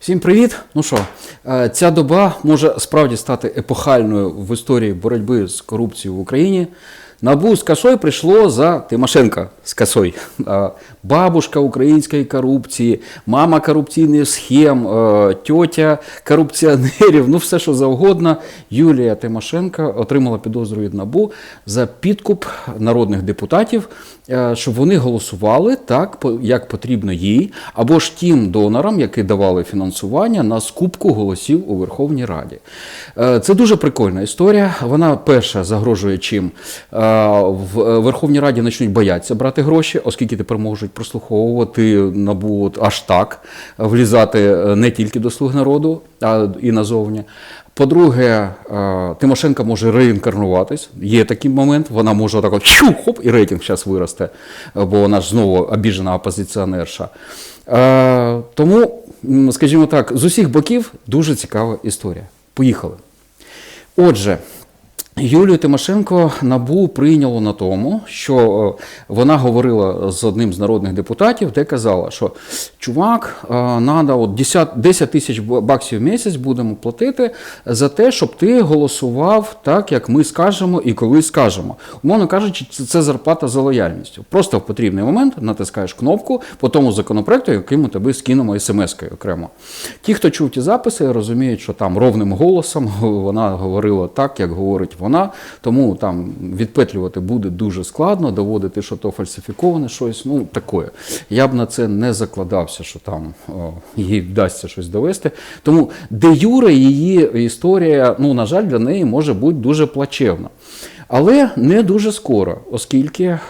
Всім привіт! Ну що, е, ця доба може справді стати епохальною в історії боротьби з корупцією в Україні. Набу з косой прийшло за Тимошенко з косой. Е, Бабушка української корупції, мама корупційних схем, тьотя корупціонерів, ну все що завгодно. Юлія Тимошенко отримала підозру від НАБУ за підкуп народних депутатів, щоб вони голосували так, як потрібно їй, або ж тим донорам, які давали фінансування на скупку голосів у Верховній Раді. Е, Це дуже прикольна історія. Вона перша загрожує чим Е, в е, Верховній Раді почнуть боятися брати гроші, оскільки тепер можуть прослуховувати набу аж так, влізати е, не тільки до слуг народу, а і назовні. По-друге, е, Тимошенко може реінкарнуватись. Є такий момент, вона може так от чу, хоп, і рейтинг зараз виросте, бо вона ж знову обіжена опозиціонерша. Тому, скажімо так, з усіх боків дуже цікава історія. Поїхали. Отже, Юлію Тимошенко набу прийняло на тому, що е, вона говорила з одним з народних депутатів, де казала, що чувак, треба от 10, 10 тисяч баксів в місяць будемо платити за те, щоб ти голосував так, як ми скажемо і коли скажемо. Умовно кажучи, це зарплата за лояльністю. Просто в потрібний момент натискаєш кнопку по тому законопроекту, який ми тобі скинемо смс-кою окремо. Ті, хто чув ті записи, розуміють, що там ровним голосом вона говорила так, як говорить вона. Тому там відпетлювати буде дуже складно, доводити, що то фальсифіковане щось. Ну таке. Я б на це не закладався, що там о, їй вдасться щось довести. Тому де Юре її історія, ну на жаль, для неї може бути дуже плачевна. Але не дуже скоро, оскільки е,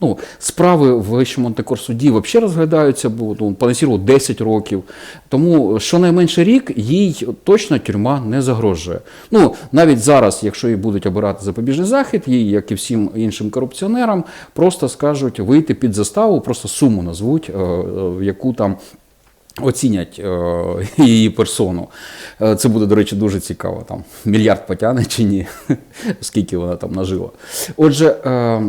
ну, справи в Вищому антикорсуді взагалі розглядаються, бо ну, понесіру 10 років. Тому щонайменше рік їй точно тюрма не загрожує. Ну, навіть зараз, якщо її будуть обирати запобіжний захід, їй, як і всім іншим корупціонерам, просто скажуть вийти під заставу, просто суму назвуть, е, е, яку там оцінять е, її персону. Е, Це буде, до речі, дуже цікаво. Там мільярд потягне чи ні, скільки вона там нажила. Отже, е,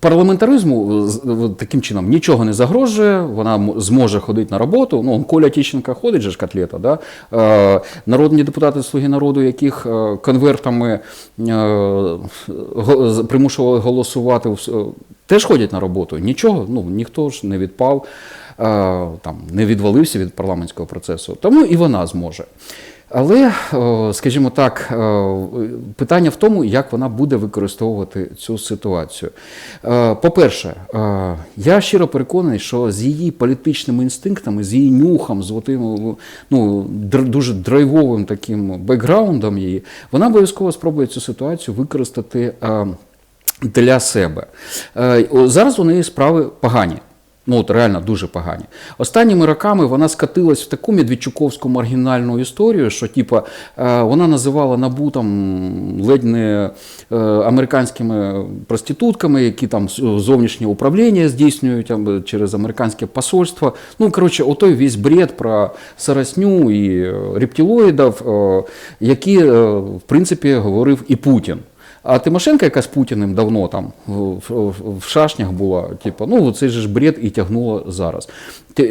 парламентаризму з- таким чином нічого не загрожує, вона зможе ходити на роботу. Ну, Коля Тіщенка ходить же ж котлета, да? е, народні депутати Слуги народу, яких е, конвертами е, примушували голосувати, в е, теж ходять на роботу. Нічого, ну, ніхто ж не відпав е, там не відвалився від парламентського процесу, тому і вона зможе. Але, е, скажімо так, е, питання в тому, як вона буде використовувати цю ситуацію. По-перше, я щиро переконаний, що з її політичними інстинктами, з її нюхом, з отим, ну, дуже драйвовим таким бекграундом її, вона обов'язково спробує цю ситуацію використати для себе. Е, Зараз у неї справи погані. Ну, от реально дуже погані. Останніми роками вона скатилась в таку медведчуковську маргінальну історію, що типа, е, вона називала набу там ледь не е, американськими проститутками, які там зовнішнє управління здійснюють через американське посольство. Ну, коротше, отой весь бред про сарасню і рептилоїдів, які, в принципі, говорив і Путін. А Тимошенко, яка з Путіним давно там в, шашнях була, типу, ну цей же ж бред і тягнуло зараз.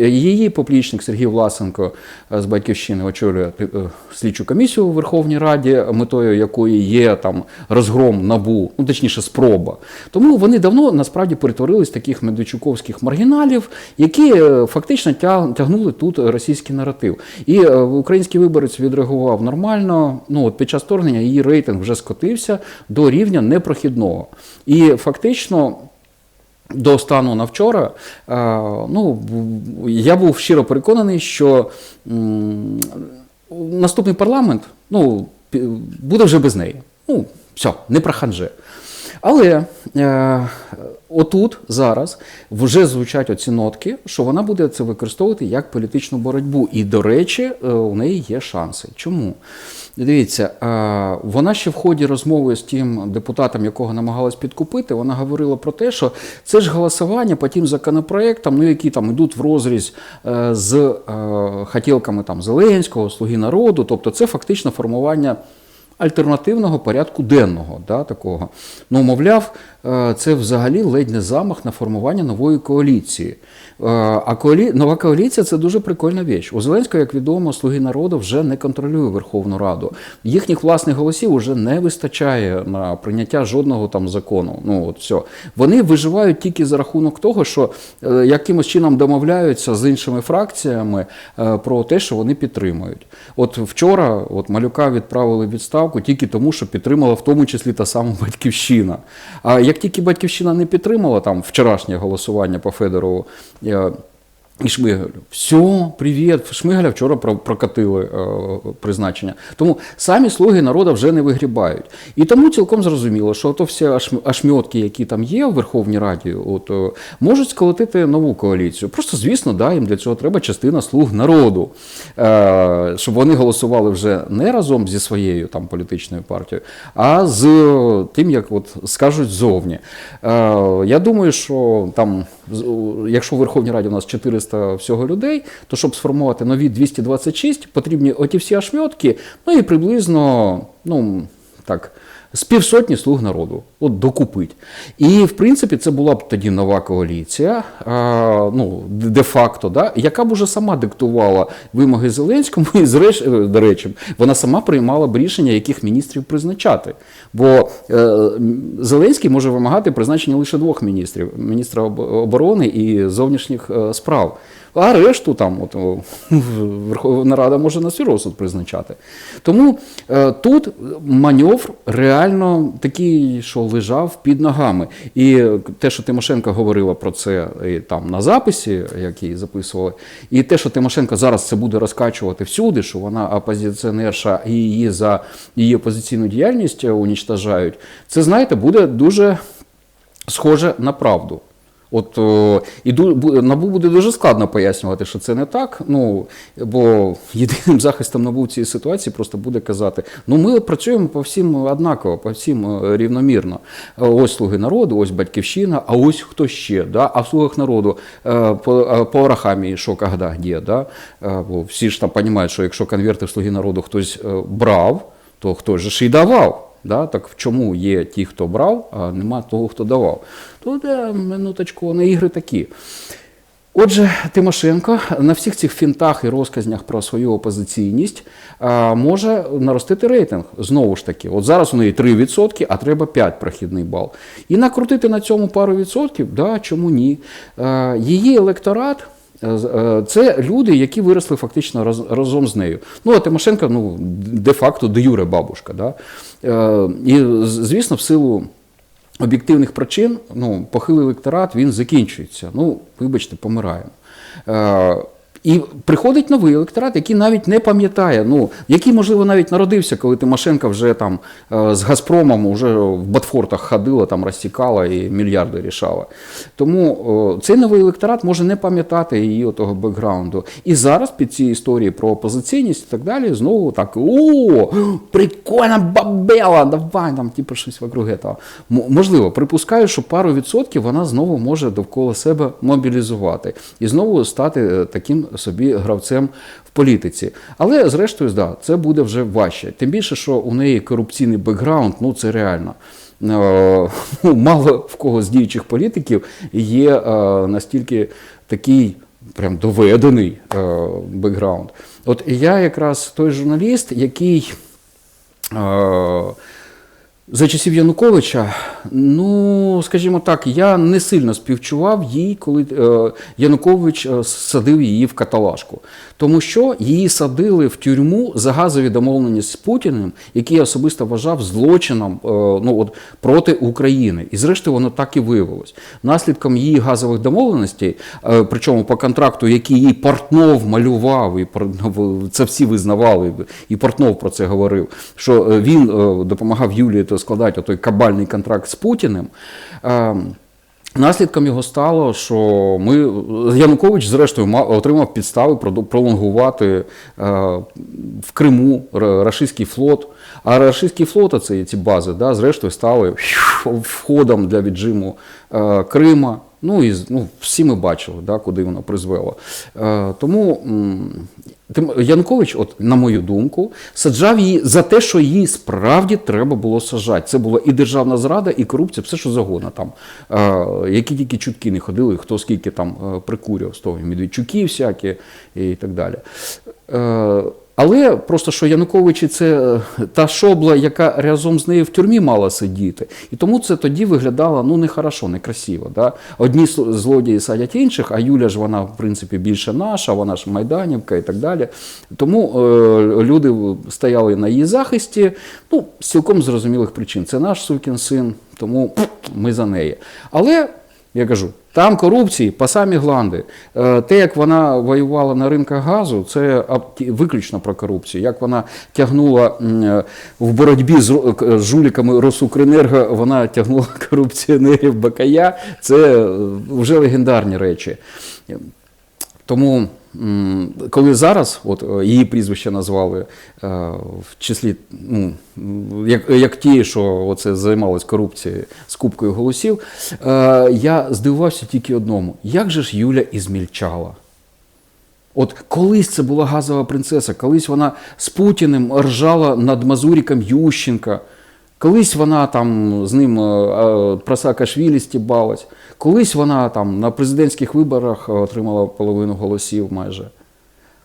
Її поплічник Сергій Власенко е, з батьківщини очолює е, слідчу комісію у Верховній Раді, метою якої є там розгром набу, ну точніше, спроба. Тому вони давно насправді перетворились таких медведчуковських маргіналів, які е, фактично тягнули тут російський наратив. І е, український виборець відреагував нормально. Ну от під час вторгнення її рейтинг вже скотився до рівня непрохідного. І фактично. До стану на вчора, е, ну, я був щиро переконаний, що наступний парламент ну, буде вже без неї. Ну, все, не про ханже. Але е, отут зараз вже звучать оці нотки, що вона буде це використовувати як політичну боротьбу. І, до речі, е, у неї є шанси. Чому? Дивіться, е, вона ще в ході розмови з тим депутатом, якого намагалась підкупити, вона говорила про те, що це ж голосування по тим законопроектам, ну які там йдуть в розріз е, з е, хотілками там Зеленського, Слуги народу. Тобто це фактично формування альтернативного порядку денного. Да, такого. Ну, мовляв, е, це взагалі ледь не замах на формування нової коаліції. Е, А коалі... нова коаліція це дуже прикольна річ. У Зеленського, як відомо, слуги народу вже не контролює Верховну Раду. Їхніх власних голосів вже не вистачає на прийняття жодного там закону. Ну от все. Вони виживають тільки за рахунок того, що е, якимось чином домовляються з іншими фракціями про те, що вони підтримують. От вчора от малюка відправили в відставку тільки тому, що підтримала в тому числі та сама батьківщина. А як тільки батьківщина не підтримала там вчорашнє голосування по Федорову. І Шмигалю. Все, привіт. Шмигаля вчора про- прокатили е, призначення. Тому самі слуги народу вже не вигрібають. І тому цілком зрозуміло, що то всі ашм- ашмьотки, які там є в Верховній Раді, от, е, можуть сколотити нову коаліцію. Просто, звісно, да, їм для цього треба частина слуг народу, е, щоб вони голосували вже не разом зі своєю там, політичною партією, а з тим, як от скажуть ззовні. Е, я думаю, що там, якщо в Верховній Раді у нас 400 всього людей, то щоб сформувати нові 226, потрібні оті всі ашмьотки, ну і приблизно, ну так. З півсотні слуг народу, от докупить. І в принципі це була б тоді нова коаліція, а, ну де-факто, да, яка б уже сама диктувала вимоги Зеленському, і зреш, е, до речі, вона сама приймала б рішення, яких міністрів призначати. Бо е, Зеленський може вимагати призначення лише двох міністрів: міністра оборони і зовнішніх е, справ. А решту там от, Верховна Рада може на свій розсуд призначати. Тому е, тут маневр реально такий, що лежав під ногами. І те, що Тимошенко говорила про це і там на записі, як її записували, і те, що Тимошенко зараз це буде розкачувати всюди, що вона опозиціонерша і її за її опозиційну діяльність унічтажають, це знаєте, буде дуже схоже на правду. От і набу буде дуже складно пояснювати, що це не так. Ну бо єдиним захистом набу в цій ситуації просто буде казати: ну ми працюємо по всім однаково, по всім е, рівномірно. Е, Ось слуги народу, ось батьківщина, а ось хто ще. Да? А в слугах народу е, по, е, по Арахамії, що когда, де, да? Е, Бо всі ж там розуміють, що якщо конверти в слуги народу хтось е, брав, то хтось же ж і давав. Да? Так в чому є ті, хто брав, а нема того, хто давав? То де, минуточку, вони ігри такі. Отже, Тимошенко на всіх цих фінтах і розказнях про свою опозиційність може наростити рейтинг. Знову ж таки, от зараз у неї 3%, а треба 5 прохідний бал. І накрутити на цьому пару відсотків, да, чому ні? А, її електорат. Е, е, Це люди, які виросли фактично раз- разом з нею. Ну, а Тимошенко, ну, де-факто, де юре бабушка. Да? Е, І, звісно, в силу об'єктивних причин ну, похилий електорат він закінчується. Ну, вибачте, помираємо. І приходить новий електорат, який навіть не пам'ятає, ну, який, можливо, навіть народився, коли Тимошенко вже там е, з Газпромом вже в Ботфортах ходила, там розтікала і мільярди рішала. Тому цей новий електорат може не пам'ятати її отого бекграунду. І зараз під ці історії про опозиційність і так далі, знову так: о, прикольна бабела, давай там, типу, щось вокруг этого. Можливо, припускаю, що пару відсотків вона знову може довкола себе мобілізувати і знову стати е, таким собі гравцем в політиці. Але, зрештою, да, це буде вже важче. Тим більше, що у неї корупційний бекграунд, ну це реально. Е, ну, Мало в кого з діючих політиків є е, настільки такий прям доведений е, бекграунд. От я якраз той журналіст, який. За часів Януковича, ну скажімо так, я не сильно співчував їй, коли е, Янукович е, садив її в каталажку. Тому що її садили в тюрму за газові домовленості з Путіним, який я особисто вважав злочином е, ну, от, проти України. І зрештою воно так і виявилось. Наслідком її газових домовленостей, е, причому по контракту, який їй Портнов малював, і це всі визнавали, і Портнов про це говорив, що е, він е, допомагав Юлії то складати той кабальний контракт з Путіним. Е, Наслідком його стало, що ми Янукович, зрештою, мав отримав підстави пролонгувати е, в Криму ра- рашистський флот. А рашистський флот, це ці бази, да, зрештою стали входом для віджиму е, Крима. Ну і ну, всі ми бачили, да, куди воно призвело. Е, тому Тим- Янукович, от, на мою думку, саджав її за те, що її справді треба було саджати. Це була і державна зрада, і корупція, все що загодно там. Е, які тільки чутки не ходили, хто скільки там е, прикурював з того, Медведчуки всякі і так далі. Е, але просто що Януковичі це е, та шобла, яка разом з нею в тюрмі мала сидіти. І тому це тоді виглядало ну нехорошо, некрасиво. Да? Одні злодії садять інших, а Юля ж вона, в принципі, більше наша, вона ж Майданівка і так далі. Тому е, люди стояли на її захисті, ну, цілком зрозумілих причин. Це наш сукін син, тому ми за неї. Але я кажу, там корупції по самі гланди. Е, Те, як вона воювала на ринках газу, це виключно про корупцію. Як вона тягнула е, в боротьбі к- з жуліками Росукренерго, вона тягнула корупціонерів Бакая. Це е, вже легендарні речі. Тому, коли зараз от, е, її прізвище назвали е, в числі, ну, як, як ті, що оце займались корупцією з кубкою голосів, е, я здивувався тільки одному: як же ж Юля ізмільчала? От колись це була газова принцеса, колись вона з Путіним ржала над Мазуріком Ющенка, колись вона там з ним е, е, про Саакашвілі стібалась, колись вона там на президентських виборах е, отримала половину голосів майже.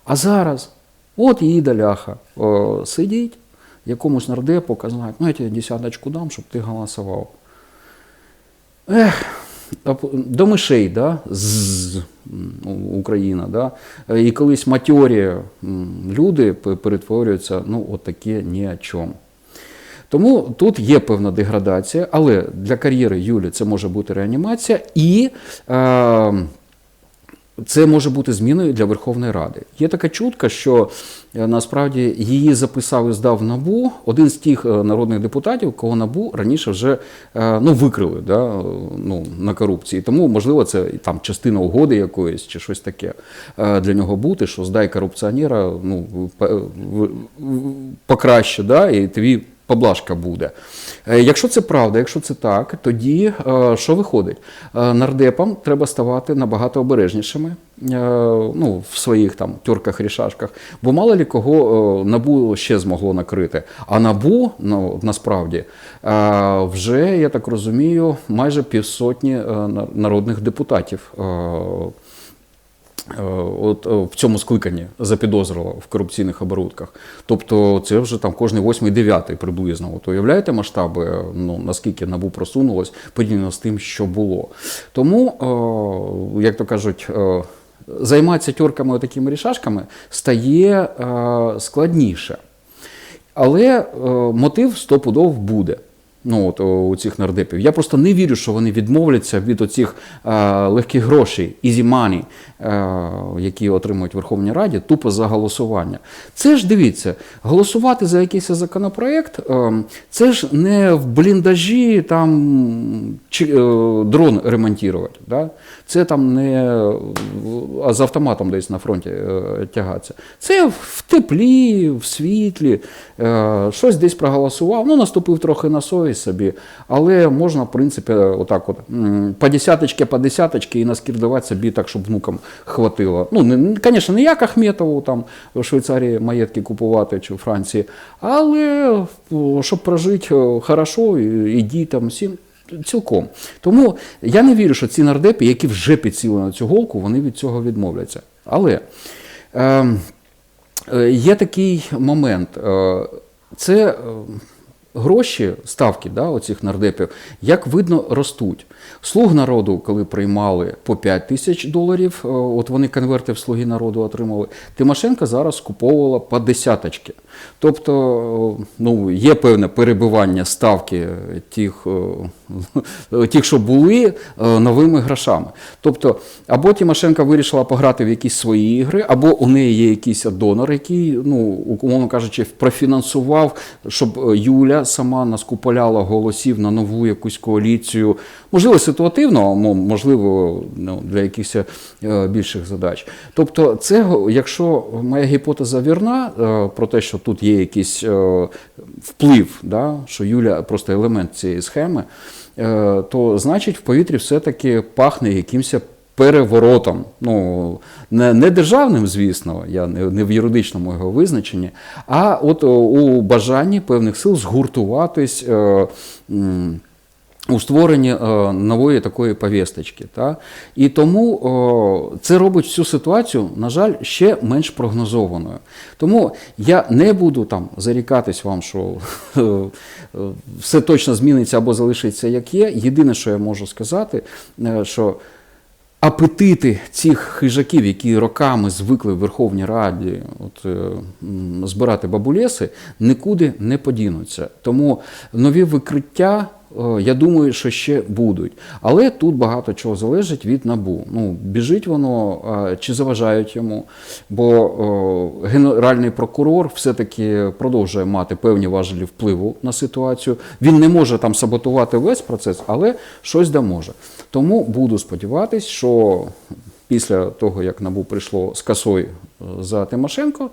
А зараз, от її доляха, сидіть, якомусь нардепу казати, ну я тебе десяточку дам, щоб ти голосував. Ех, до мишей, да, з Україна, да, і колись матьорі люди перетворюються, ну, от таке ні о чому. Тому тут є певна деградація, але для кар'єри Юлі це може бути реанімація, і е, це може бути зміною для Верховної Ради. Є така чутка, що е, насправді її записав і здав НАБУ один з тих е, народних депутатів, кого НАБУ раніше вже е, ну, викрили да, ну, на корупції. Тому, можливо, це там частина угоди якоїсь чи щось таке для нього бути, що здай корупціонера ну, покраще, да, і тобі поблажка буде. Е, Якщо це правда, якщо це так, тоді е, що виходить? Е, Нардепам треба ставати набагато обережнішими ну, в своїх там тюрках, рішашках, бо мало лі кого набу ще змогло накрити. А набу ну, насправді вже, я так розумію, майже півсотні на- народних депутатів. Е, От е, в цьому скликанні запідозрило в корупційних оборудках. Тобто це вже там кожний восьмий, дев'ятий приблизно. От уявляєте масштаби, ну наскільки набу просунулось порівняно з тим, що було. Тому, е, як то кажуть, займатися тьорками такими рішашками стає складніше. Але мотив стопудов буде. Ну, от, у цих нардепів. Я просто не вірю, що вони відмовляться від оцих е, легких грошей, easy money, е, які отримують в Верховній Раді, тупо за голосування. Це ж дивіться, голосувати за якийсь законопроект, е, це ж не в бліндажі там чи, е, дрон ремонтувати. Да? Це там не з автоматом десь на фронті е, тягатися. Це в теплі, в світлі, е, щось десь проголосував, ну наступив трохи на совість собі, але можна, в принципі, отак от по десяточки, по десяточки і наскірдувати собі так, щоб внукам хватило. Ну, звісно, не як Ахметову там в Швейцарії маєтки купувати чи в Франції, але щоб прожити хорошо і, і дітям всім. Цілком. Тому я не вірю, що ці нардепи, які вже підсіли на цю голку, вони від цього відмовляться. Але е, е, є такий момент. Е, це е, гроші, ставки да, оцих нардепів, як видно, ростуть. Слуг народу, коли приймали по 5 тисяч доларів, е, от вони конверти в слуги народу отримали. Тимошенко зараз скуповувала по десяточки. Тобто ну, є певне перебивання ставки тих, е, тих, що були е, новими грошами. Тобто, або Тимошенко вирішила пограти в якісь свої ігри, або у неї є якийсь донор, який, ну, умовно кажучи, профінансував, щоб е, Юля сама наскуполяла голосів на нову якусь коаліцію. Можливо, ситуативно, можливо, ну, для якихось більших задач. Тобто, це, якщо моя гіпотеза вірна про те, що тут є якийсь е, вплив, да, що Юля просто елемент цієї схеми, е, то значить в повітрі все-таки пахне якимось переворотом. Ну, не, не державним, звісно, я не, не в юридичному його визначенні, а от у бажанні певних сил згуртуватись. Е, у створенні е, нової такої повісточки. Та? І тому це робить всю ситуацію, на жаль, ще менш прогнозованою. Тому я не буду там зарікатись вам, що е, е, все точно зміниться або залишиться як є. Єдине, що я можу сказати, е, що апетити цих хижаків, які роками звикли в Верховній Раді от, е, збирати бабулеси, нікуди не подінуться. Тому нові викриття. Е, Я думаю, що ще будуть. Але тут багато чого залежить від набу. Ну, біжить воно чи заважають йому. Бо е, генеральний прокурор все-таки продовжує мати певні важелі впливу на ситуацію. Він не може там саботувати весь процес, але щось да може. Тому буду сподіватись, що після того, як НАБУ прийшло з косою е, за Тимошенко,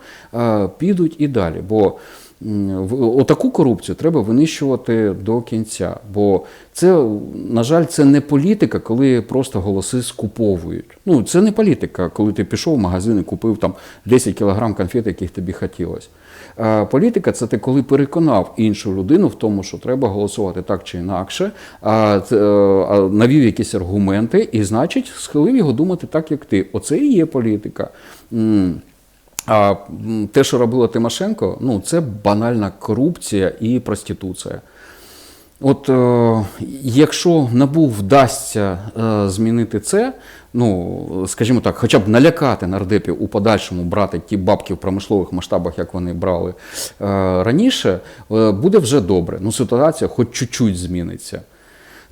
підуть і далі. Бо отаку корупцію треба винищувати до кінця. Бо це, на жаль, це не політика, коли просто голоси скуповують. Ну, це не політика, коли ти пішов в магазин і купив там 10 кілограм конфет, яких тобі хотілося. Політика це ти коли переконав іншу людину в тому, що треба голосувати так чи інакше, а, е, а навів якісь аргументи, і значить схилив його думати так, як ти. Оце і є політика. А те, що робила Тимошенко, ну це банальна корупція і проституція. От е, якщо набу вдасться е, змінити це, ну скажімо так, хоча б налякати нардепів у подальшому брати ті бабки в промислових масштабах, як вони брали е, раніше, е, буде вже добре. Ну, ситуація хоч чуть-чуть зміниться.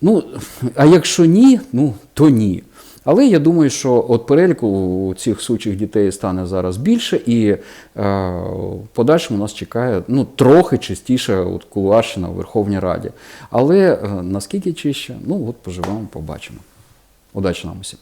Ну, а якщо ні, ну то ні. Але я думаю, що от переліку цих сучих дітей стане зараз більше, і е, в подальшому нас чекає ну, трохи чистіше от, кулуарщина у Верховній Раді. Але е, наскільки чище, ну от поживемо, побачимо. Удачі нам усім.